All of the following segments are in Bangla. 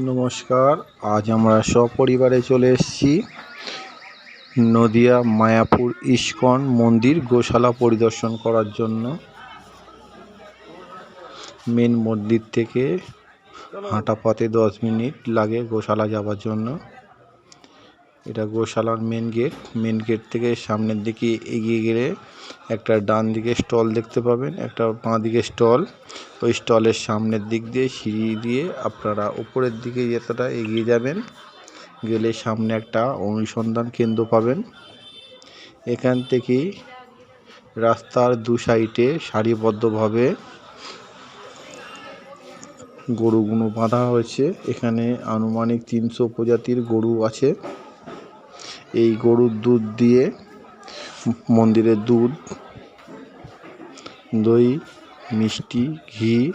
নমস্কার। আজ আমরা সপরিবারে চলে এসেছি নদিয়া মায়াপুর ইস্কন মন্দির গোশালা পরিদর্শন করার জন্য। মেন মন্দির থেকে হাঁটা পথে দশ মিনিট লাগে গোশালা যাওয়ার জন্য। এটা গোশালার মেন গেট মেন গেট থেকে সামনের দিকে এগিয়ে গেলে একটা ডান দিকে স্টল দেখতে পাবেন, একটা বাঁ দিকে স্টল ওই স্টলের সামনের দিক দিয়ে সিঁড়ি দিয়ে আপনারা উপরের দিকে যতটা এগিয়ে যাবেন। গেলে সামনে একটা অনুসন্ধান কেন্দ্র পাবেন। এখান থেকেই রাস্তার দু সাইডে সারিবদ্ধভাবে গরুগুলো বাঁধা হয়েছে। এখানে আনুমানিক তিনশো প্রজাতির গরু আছে। এই গরুর দুধ দিয়ে, মন্দিরের দুধ, দই, মিষ্টি, ঘি,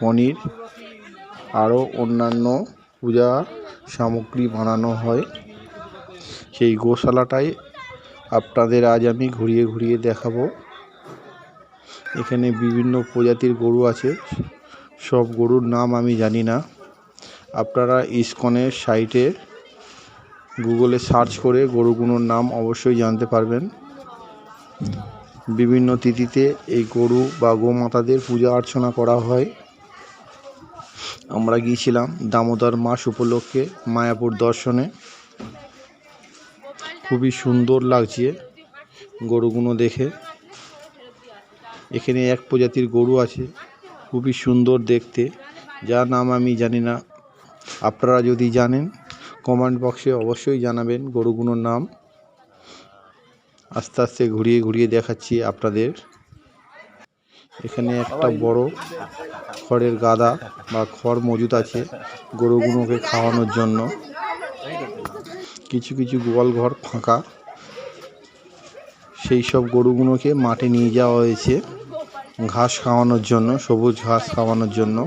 পনির, আরও অন্যান্য পূজা সামগ্রী বানানো হয়। সেই গোশালাটাই আপনাদের আজ আমি ঘুরিয়ে ঘুরিয়ে দেখাবো। এখানে বিভিন্ন প্রজাতির গরু আছে, সব গরুর নাম আমি জানি না। আপনারা ইস্কনের সাইটে গুগলে সার্চ করে গরুগুলোর নাম অবশ্যই জানতে পারবেন। বিভিন্ন তিথিতে এই গরু বা গোমাতাদের পূজা অর্চনা করা হয়। আমরা গিয়েছিলাম দামোদর মাস উপলক্ষে মায়াপুর দর্শনে। খুবই সুন্দর লাগছে গরুগুলো দেখে। এখানে এক প্রজাতির গরু আছে, খুবই সুন্দর দেখতে। যার নাম আমি জানি না। আপনারা যদি জানেন কমেন্ট বক্সে অবশ্যই জানাবেন গরুগুলোর নাম। আস্তে আস্তে ঘুরিয়ে ঘুরিয়ে দেখাচ্ছি আপনাদের। এখানে একটা বড় খড়ের গাদা বা খড় মজুদ আছে গরুগুলোকে খাওয়ানোর জন্য। কিছু কিছু গোয়াল ঘর ফাঁকা। সেই সব গরুগুলোকে মাঠে নিয়ে যাওয়া হয়েছে। ঘাস খাওয়ানোর জন্য সবুজ ঘাস খাওয়ানোর জন্য।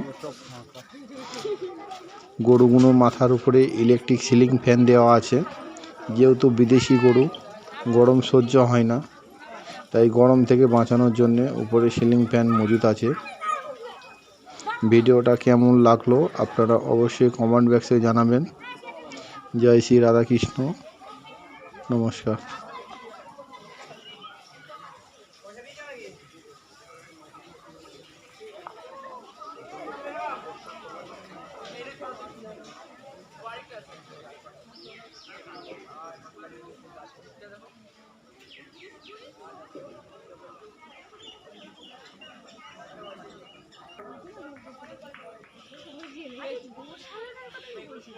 গরুগুলোর মাথার উপরে ইলেকট্রিক সিলিং ফ্যান দেওয়া আছে। যেহেতু বিদেশি গরু, গরম সহ্য হয় না। তাই গরম থেকে বাঁচানোর জন্যে উপরে সিলিং ফ্যান মজুদ আছে। ভিডিওটা কেমন লাগল আপনারা অবশ্যই কমেন্ট বক্সে জানাবেন। জয় শ্রী রাধাকৃষ্ণ। নমস্কার।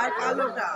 আর কালোটা।